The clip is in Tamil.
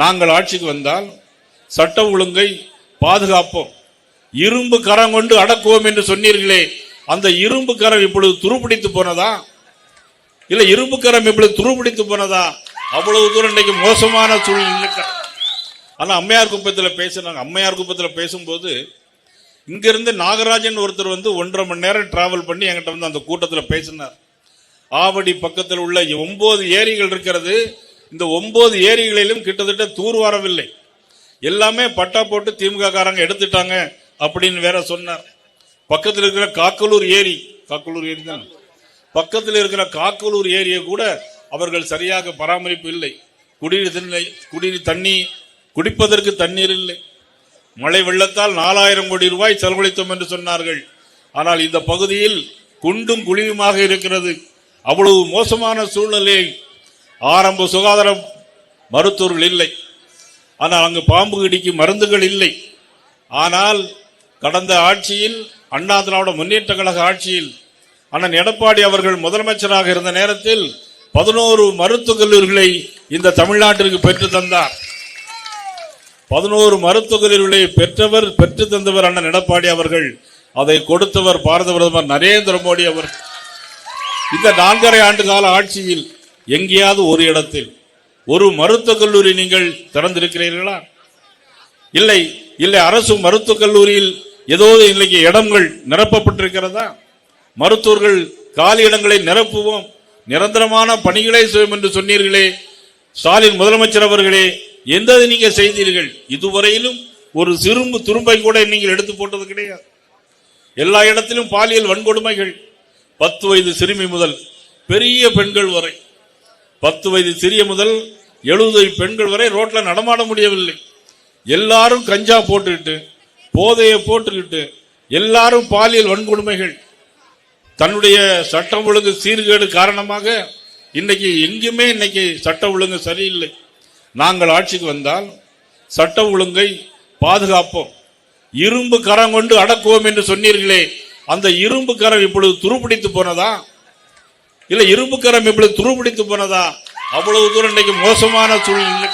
நாங்கள் ஆட்சிக்கு வந்தால் சட்ட ஒழுங்கை பாதுகாப்போம். இரும்பு கரம் கொண்டு அடக்குவோம் என்று சொன்னீர்களே அந்த இரும்பு கரம் இப்பொழுது துருப்பிடித்து போனதா? இல்ல இரும்பு கரம் இப்பொழுது துருப்பிடித்து போனதா? அவ்வளவு தூரம் இன்னைக்கு மோசமான சூழ்நிலை ஆனா அம்மையார் குப்பத்தில் பேசினாங்க. அம்மையார் குப்பத்தில் பேசும்போது இங்கிருந்து நாகராஜன் ஒருத்தர் வந்து ஒன்றரை மணி நேரம் டிராவல் பண்ணி என்கிட்ட வந்து அந்த கூட்டத்தில் பேசினார். ஆவடி பக்கத்தில் உள்ள ஒன்பது ஏரிகள் இருக்கிறது. இந்த ஒன்பது ஏரிகளிலும் கிட்டத்தட்ட தூர் வரவில்லை. எல்லாமே பட்டா போட்டு திமுக காரங்க எடுத்துட்டாங்க அப்படின்னு வேற சொன்னார். பக்கத்தில் இருக்கிற காக்கலூர் ஏரி காக்கலூர் ஏரி தான்? பக்கத்தில் இருக்கிற காக்கலூர் ஏரியை கூட அவர்கள் சரியாக பராமரிப்பு இல்லை. குடிநீர் தண்ணி குடிநீர் தண்ணி குடிப்பதற்கு தண்ணீர் இல்லை. மழை வெள்ளத்தால் நாலாயிரம் கோடி ரூபாய் செலவழித்தோம் என்று சொன்னார்கள். ஆனால் இந்த பகுதியில் குண்டும் குழியுமாக இருக்கிறது. அவ்வளவு மோசமான சூழ்நிலை ஆரம்ப சுகாதார மருத்துவர்கள் இல்லை. ஆனால் அங்கு பாம்பு கடிக்கு மருந்துகள் இல்லை. ஆனால் கடந்த ஆட்சியில் அண்ணா திராவிட முன்னேற்ற கழக ஆட்சியில் அண்ணன் எடப்பாடி அவர்கள் முதலமைச்சராக இருந்த நேரத்தில் பதினோரு மருத்துவக் கல்லூரிகளை இந்த தமிழ்நாட்டிற்கு பெற்று தந்தார். பதினோரு மருத்துவக் கல்லூரிகளை பெற்றவர் பெற்று தந்தவர் அண்ணன் எடப்பாடி அவர்கள். அதை கொடுத்தவர் பாரத பிரதமர் நரேந்திர மோடி அவர். இந்த நான்கரை ஆண்டு கால ஆட்சியில் எங்கேயாவது ஒரு இடத்தில் ஒரு மருத்துவக் கல்லூரி நீங்கள் திறந்திருக்கிறீர்களா? இல்லை இல்லை அரசு மருத்துவக் கல்லூரியில் ஏதோ இன்னைக்கு இடங்கள் நிரப்பப்பட்டிருக்கிறதா? மருத்துவர்கள் காலி இடங்களை நிரப்புவோம் நிரந்தரமான பணிகளை செய்வோம் என்று சொன்னீர்களே ஸ்டாலின் முதலமைச்சர் அவர்களே எந்த நீங்க செய்தீர்கள்? இதுவரையிலும் ஒரு சிறும்பு துரும்பை கூட நீங்கள் எடுத்து போட்டது கிடையாது. எல்லா இடத்திலும் பாலியல் வன்கொடுமைகள் பத்து வயது சிறுமி முதல் பெரிய பெண்கள் வரை. பத்து வயது சிறிய முதல் எழுபது வயது பெண்கள் வரை ரோட்ல நடமாட முடியவில்லை. எல்லாரும் கஞ்சா போட்டுக்கிட்டு போதையை போட்டுக்கிட்டு எல்லாரும் பாலியல் வன்கொடுமைகள். தன்னுடைய சட்டம் ஒழுங்கு சீர்கேடு காரணமாக இன்னைக்கு எங்குமே இன்னைக்கு சட்டம் ஒழுங்கு சரியில்லை. நாங்கள் ஆட்சிக்கு வந்தால் சட்டம் ஒழுங்கை பாதுகாப்போம். இரும்பு கரம் கொண்டு அடக்குவோம் என்று சொன்னீர்களே அந்த இரும்பு கரம் இப்பொழுது துருப்பிடித்து போனதா? இல்ல இரும்பு இப்படி துருபிடித்து போனதா? அவ்வளவு தூரம் இன்னைக்கு மோசமான சூழ்நிலை